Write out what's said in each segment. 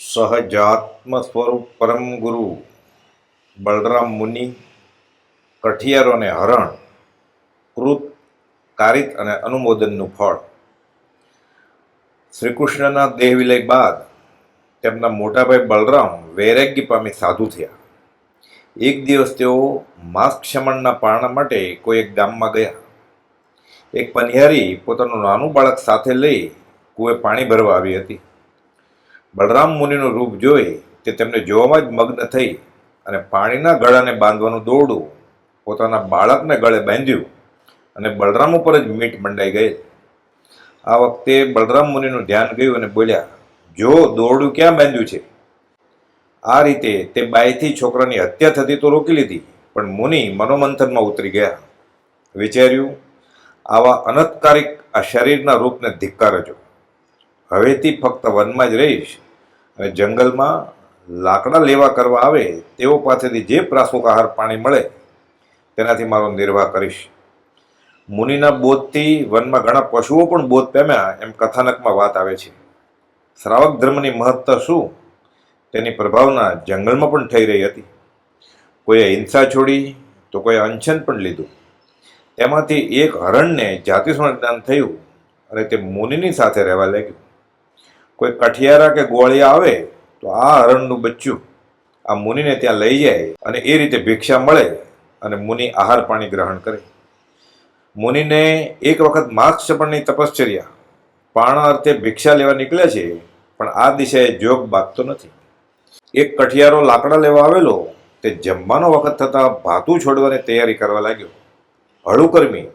સહજાત્મ સ્વરૂપ પરમ ગુરુ બલરામ મુનિ કઠિયારો અને હરણ, કૃત, કારિત અને અનુમોદનનું ફળ. શ્રી કૃષ્ણના દેહ વિલય બાદ તેમના મોટાભાઈ બલરામ વૈરાગ્ય પામી સાધુ થયા. એક દિવસ તેઓ માસ ક્ષમણના પારણા માટે કોઈ એક ગામમાં ગયા. એક પનિહારી પોતાનું નાનું બાળક સાથે લઈ કૂએ પાણી ભરવા આવી હતી. બલરામ મુનિનું રૂપ જોઈ તે તેમને જોવામાં જ મગ્ન થઈ અને પાણીના ગળાને બાંધવાનું દોરડું, પોતાના બાળકને ગળે બાંધ્યું અને બલરામ ઉપર જ મીટ મંડાઈ ગઈ. આ વખતે બલરામ મુનિનું ધ્યાન ગયું અને બોલ્યા, જો દોરડું ક્યાં બાંધ્યું છે? આ રીતે તે બાઈથી છોકરાની હત્યા થતી તો રોકી લીધી, પણ મુનિ મનોમંથનમાં ઉતરી ગયા. વિચાર્યું, આવા અનતકારિક આ શરીરના રૂપને ધિક્કારજો હવેથી ફક્ત વનમાં જ રહીશ. અને જંગલમાં લાકડા લેવા કરવા આવે, તેઓ પાસેથી જે પ્રાસુક આહાર પાણી મળે, તેનાથી મારો નિર્વાહ કરીશ. મુનિના બોધથી વનમાં ઘણા પશુઓ પણ બોધ પામ્યા એમ કથાનકમાં વાત આવે છે. શ્રાવક ધર્મની મહત્તા શું? તેની પ્રભાવના જંગલમાં પણ થઈ રહી હતી. કોઈએ હિંસા છોડી, તો કોઈએ અનશન પણ લીધું. તેમાંથી એક હરણને જાતિસ્મરણ જ્ઞાન થયું અને તે મુનિની સાથે રહેવા લાગ્યું. કોઈ કઠિયારા કે ગોળિયા આવે, તો આ હરણનું બચ્ચું આ મુનિને ત્યાં લઈ જાય અને એ રીતે ભિક્ષા મળે અને મુનિ આહાર પાણી ગ્રહણ કરે. મુનિને એક વખત માર્ગક્ષપણની તપશ્ચર્યા. પાણા અર્થે ભિક્ષા લેવા નીકળ્યા છે, પણ આ દિશાએ જોગ બાંધતો નથી. એક કઠિયારો લાકડા લેવા આવેલો, તે જમવાનો વખત થતાં ભાતું છોડવાની તૈયારી કરવા લાગ્યો. હળુકર્મી,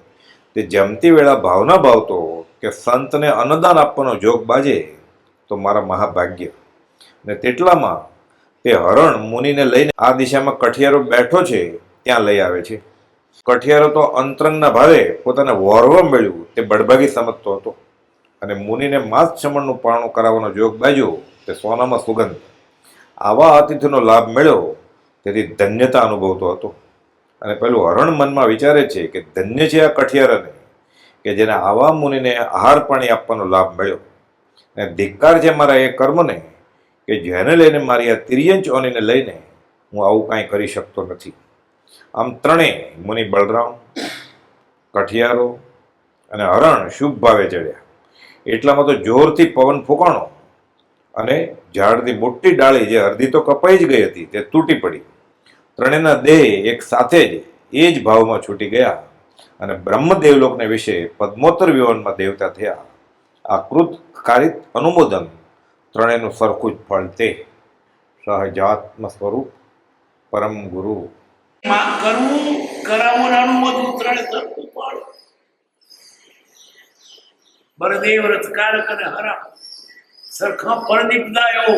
તે જમતી વેળા ભાવના ભાવતો કે સંતને અન્નદાન આપવાનો જોગ બાજે તો મારા મહાભાગ્ય. ને તેટલામાં તે હરણ મુનિને લઈને આ દિશામાં કઠિયારો બેઠો છે, ત્યાં લઈ આવે છે. કઠિયારો તો અંતરંગના ભાવે પોતાને વોરવા મળ્યું, તે બળભાગી સમજતો હતો. અને મુનિને માસ ચમણનું પારણું કરાવવાનો જોગ બાજ્યો તે સોનામાં સુગંધ. આવા અતિથિનો લાભ મળ્યો, તેથી ધન્યતા અનુભવતો હતો. અને પેલું હરણ મનમાં વિચારે છે કે ધન્ય છે આ કઠિયારાને, કે જેને આવા મુનિને આહાર પાણી આપવાનો લાભ મળ્યો. અને ધિક્કાર છે મારા એ કર્મને કે જેને લઈને મારી આ તિર્યંચ ઓનીને લઈને હું આવું કાંઈ કરી શકતો નથી. આમ ત્રણેય મુનિ બળરામ, કઠિયારો અને હરણ શુભ ભાવે ચડ્યા. એટલામાં તો જોરથી પવન ફૂંકાણો અને ઝાડની મોટી ડાળી જે અડધી તો કપાઈ જ ગઈ હતી તે તૂટી પડી. ત્રણેયના દેહ એક સાથે જ એ જ ભાવમાં છૂટી ગયા અને બ્રહ્મદેવલોકને વિશે પદ્મોત્તર વિવનમાં દેવતા થયા. આ કૃત કારિત અનુમોદન ત્રણેયનું સરખું જ ફળ તે. સહજાત્મ સ્વરૂપ પરમ ગુરુ. કરવું કરાવવું ને અનુમોદવું ત્રણે સરખું ફળ. હરા સરખા ફળદીપદાયો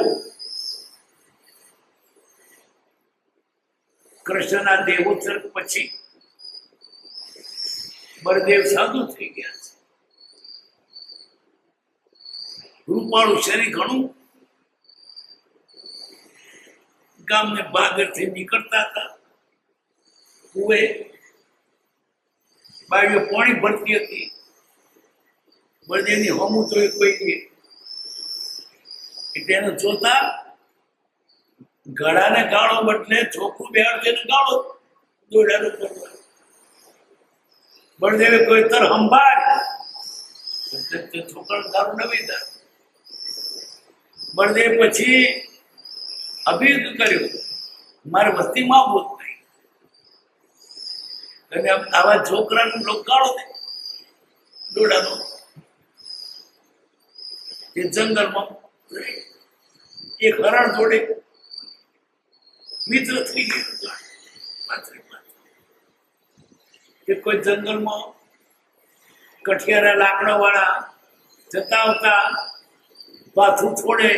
કૃષ્ણના દેવોત્સર્ગ પછી બળદેવ સાધુ થઈ ગયા છે રૂપાળું શરીર ઘણું ગામને બાગરથી નીકળતા હતા. કુએ બાવીઓ પાણી ભરતી હતી. બળદેવની હોમું તો કોઈ એટલે એને જોતા ગળાને ગાળો બદલે ચોખ્ખું બેહાડશે ને ગાળો દોડાનું કરવા બળદેવે કોઈ તર હંભાળ છોકરા તે નવી દા. બળદેવ પછી અભિયુદ્ધ કર્યો. મારે વસ્તીમાં બોધ નહીં. અને આવા છોકરાનું લોકાળો દે દોડાનો. એ જંગલમાં એક હરણ જોડે મિત્ર થઈ ગયો. કે કોઈ જંગલમાં કઠિયારા લાકડા વાળા જતા આવતા પાથું છોડે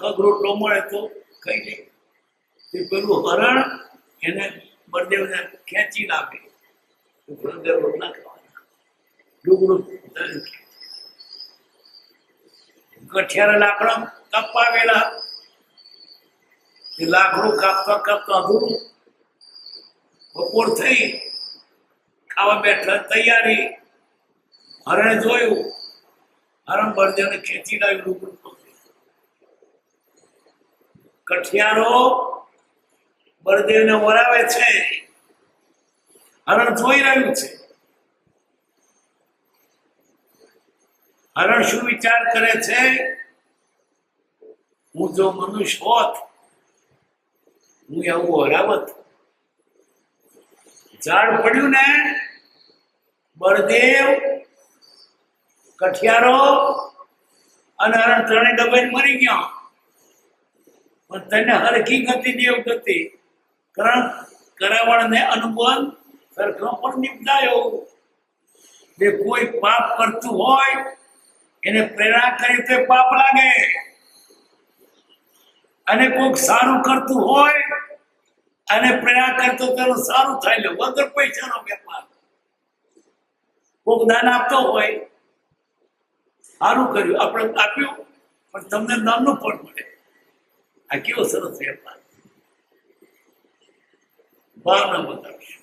કગ રોટલો મળે તો કઈ નહીં તે પેલું હરણ એને બળદેવને ખેંચી કપાવેલા. એ લાકડું કાપતા કાપતા અધૂરું બપોર થઈ ખાવા બેઠા તૈયારી. હરણે જોયું હરણ બળદેવને ખેંચી લાવ્યું ડુગડું પકડી. કઠિયારો બળદેવને વરાવે છે. હરણ જોઈ રહ્યું છે. હરણ શું વિચાર કરે છે? હું જો મનુષ્ય હોત, હું એવું હરાવત. ઝાડ પડ્યું ને બળદેવ કઠિયારો અને હરણ ત્રણે ડબાઈ મરી ગયા. પણ તને હરખી ગતિ દેવ ગતિ. કરણ કરાવણ ને અનુબંધ સરખો પણ નિપજાયો. જે કોઈ પાપ કરતું હોય, એને પ્રેરણા કરી તે પાપ લાગે. અને કોઈક સારું કરતું હોય, અને પ્રેરણા કરતો તેનું સારું થાય. વગર પૈસાનો વેપાર. કોઈક દાન આપતો હોય સારું કર્યું, આપણે આપ્યું પણ તમને નામનું પણ મળે. આ કેવો સરસ વેપાર ભાવના બતાવશે